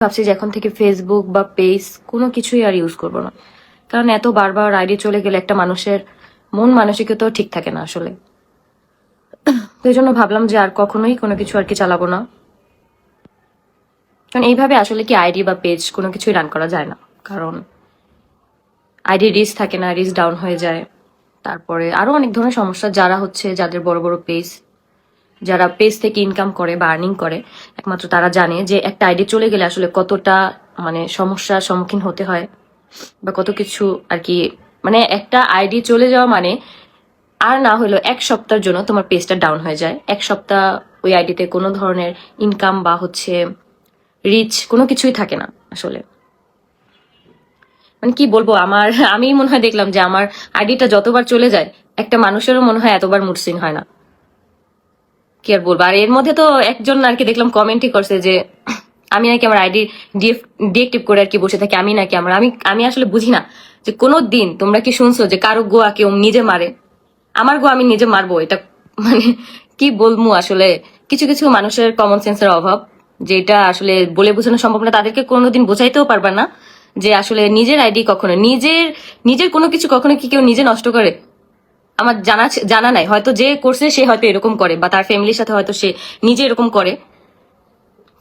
ভাবছি যে এখন থেকে ফেসবুক বা পেজ কোনো কিছুই আর ইউজ করব না। কারণ এত বারবার আইডি চলে গেলে একটা মানুষের মন মানসিকতাও ঠিক থাকে না আসলে। তো এই জন্য ভাবলাম যে আর কখনোই কোনো কিছু আর কি চালাবো না। কারণ এইভাবে আসলে কি আইডি বা পেজ কোনো কিছুই রান করা যায় না। কারণ আইডি রিস্ক থাকে না রিস্ক ডাউন হয়ে যায়। তারপরে আরও অনেক ধরনের সমস্যা যারা হচ্ছে যাদের বড় বড় পেজ যারা পেজ থেকে ইনকাম করে বা আর্নিং করে, একমাত্র তারা জানে যে একটা আইডি চলে গেলে আসলে কতটা মানে সমস্যার সম্মুখীন হতে হয় বা কত কিছু আর কি মানে একটা আইডি চলে যাওয়া মানে আর না হলো এক সপ্তাহের জন্য তোমার পেজটা ডাউন হয়ে যায়। এক সপ্তাহ ওই আইডিতে কোনো ধরনের ইনকাম বা হচ্ছে রিচ কোনো কিছুই থাকে না আসলে। মানে কি বলব, আমার আমি মনে হয় দেখলাম যে আমার আইডিটা যতবার চলে যায়, একটা মানুষেরও মনে হয় এতবার মুডসিং হয় না। কি আর বলব? আর এর মধ্যে তো একজন আর কি দেখলাম কমেন্টই করছে যে, আমি নাকি আমার আইডি ডিএক্টিভ করে আর কি বসে থাকি, আমি নাকি আমার, আমি আমি আসলে বুঝি না যে কোনো দিন তোমরা কি শুনছো যে কারও গোয়া কেউ নিজে মারে? আমার গোয়া আমি নিজে মারবো, এটা মানে কি বলব আসলে? কিছু কিছু মানুষের কমন সেন্সের অভাব যেটা আসলে বলে বোঝানো সম্ভব না, তাদেরকে কোনোদিন বোঝাইতেও পারবা না যে আসলে নিজের আইডি কখনো, নিজের নিজের কোনো কিছু কখনো কি কেউ নিজে নষ্ট করে? আমার জানা জানা নাই। হয়তো যে করছে সে হয়তো এরকম করে, বা তার ফ্যামিলির সাথে হয়তো সে নিজে এরকম করে।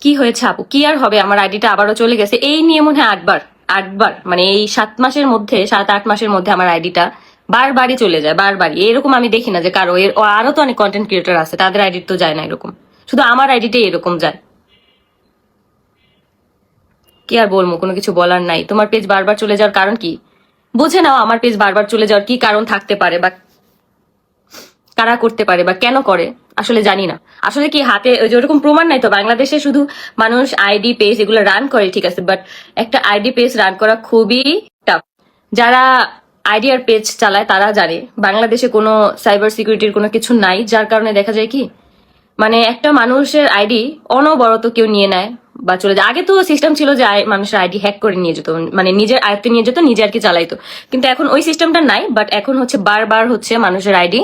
কি হয়েছে আপু? কি আর হবে? আমার আইডিটা আবারও চলে গেছে। এই নিয়ে মনে হয় আটবার আটবার মানে এই সাত মাসের মধ্যে, সাত আট মাসের মধ্যে আমার আইডিটা বারবারই চলে যায়, বারবারই। এরকম আমি দেখি না যে কারও, এর আরও তো অনেক কন্টেন্ট ক্রিয়েটর আছে, তাদের আইডি তো যায় না এরকম। শুধু আমার আইডিটাই এরকম যায়। কি আর বলব, কোনো কিছু বলার নাই। তোমার পেজ বারবার চলে যাওয়ার কারণ কি? বুঝে নাও, আমার পেজ বারবার চলে যাওয়ার কি কারণ থাকতে পারে, বা কারা করতে পারে বা কেন করে, আসলে জানি না। আসলে কি হাতে, ওই যে ওরকম প্রমাণ নাই তো, বাংলাদেশে শুধু মানুষ আইডি পেজ এগুলো রান করে, ঠিক আছে বাট একটা আইডি পেজ রান করা খুবই টাফ যারা আইডিয়ার পেজ চালায়, তারা জানে, বাংলাদেশে কোনো সাইবার সিকিউরিটির কোনো কিছু নাই, যার কারণে দেখা যায় কি মানে একটা মানুষের আইডি অনবরত কেউ নিয়ে নেয়, বা চলে যায়। আগে তো সিস্টেম ছিল যে মানুষের আইডি হ্যাক করে নিয়ে যেত মানে নিজের আয়ত্তে নিয়ে যেত, নিজে আর কি চালাইতো। কিন্তু এখন ওই সিস্টেমটা নাই বাট এখন হচ্ছে বারবার হচ্ছে মানুষের আইডি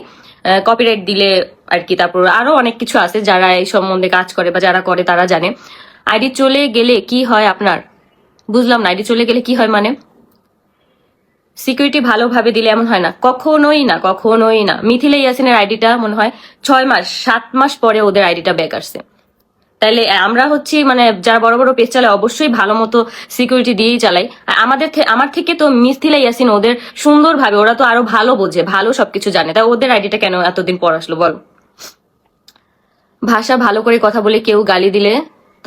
কপিরাইট দিলে আর কি, তারপর আরও অনেক কিছু আছে যারা এই সম্বন্ধে কাজ করে বা যারা করে তারা জানে। আইডি চলে গেলে কি হয় আপনার? বুঝলাম না আইডি চলে গেলে কি হয় মানে? সিকিউরিটি ভালোভাবে দিলে এমন হয় না। কখনোই না কখনোই না। মিথিলা ইয়াসিনের আইডিটা মনে হয় ছয় মাস, সাত মাস পরে ওদের আইডিটা ব্যাক আসছে। তাইলে আমরা হচ্ছে মানে যারা বড় বড় পেজ চালায় অবশ্যই ভালো মতো সিকিউরিটি দিয়েই চালাই। আমাদের আমার থেকে তো মিস্তিলা ইয়াসিন, ওদের সুন্দরভাবে, ওরা তো আরও ভালো বোঝে, ভালো সবকিছু জানে। তাই ওদের আইডিটা কেন এতদিন পর আসলো বল? ভাষা ভালো করে কথা বলে কেউ গালি দিলে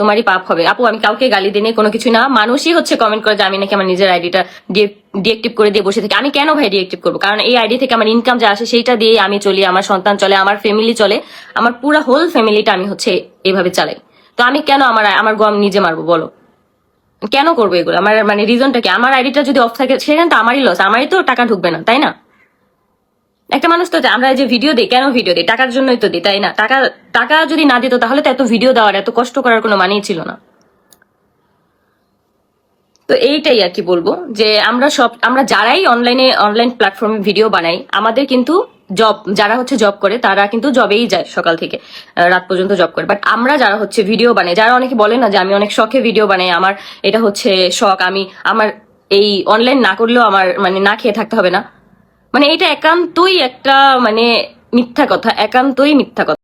তোমারই পাপ হবে। আপু, আমি কাউকে গালি দিনে কোনো কিছু না। মানুষই হচ্ছে কমেন্ট করে যে আমি নাকি আমার নিজের আইডিটা ডিএক্টিভ করে দিয়ে বসে থাকি। আমি কেন ভাই ডিএক্টিভ করব? কারণ এই আইডি থেকে আমার ইনকাম যা আসে সেইটা দিয়ে আমি চলি, আমার সন্তান চলে, আমার ফ্যামিলি চলে। আমার পুরো হোল ফ্যামিলিটা আমি হচ্ছে এভাবে চালাই। তো আমি কেন আমার আমার গম নিজে মারবো, বলো? কেন করব এগুলো? আমার মানে রিজনটা কি? আমার আইডিটা যদি অফ থাকে সেখানে তো আমারই লস আমারই তো টাকা ঢুকবে না, তাই না? একটা মানুষ তো আমরা যে ভিডিও দিই, কেন ভিডিও দিই? টাকার জন্যই তো দিই, তাই না? টাকা টাকা যদি না দিত তাহলে তো এত ভিডিও দেওয়ার, এত কষ্ট করার কোনো মানেই ছিল না। তো এইটাই আর কি বলব, যে আমরা সব, আমরা যারাই অনলাইনে অনলাইন প্ল্যাটফর্মে ভিডিও বানাই, আমাদের কিন্তু জব যারা হচ্ছে জব করে, তারা কিন্তু জবেই যায় সকাল থেকে রাত পর্যন্ত জব করে। বাট আমরা যারা হচ্ছে ভিডিও বানাই, যারা অনেকে বলে না যে আমি অনেক শখে ভিডিও বানাই, আমার এটা হচ্ছে শখ, আমি, আমার এই অনলাইন না করলেও আমার মানে না খেয়ে থাকতে হবে না। মানে এটা একান্তই একটা মানে মিথ্যা কথা একান্তই মিথ্যা কথা।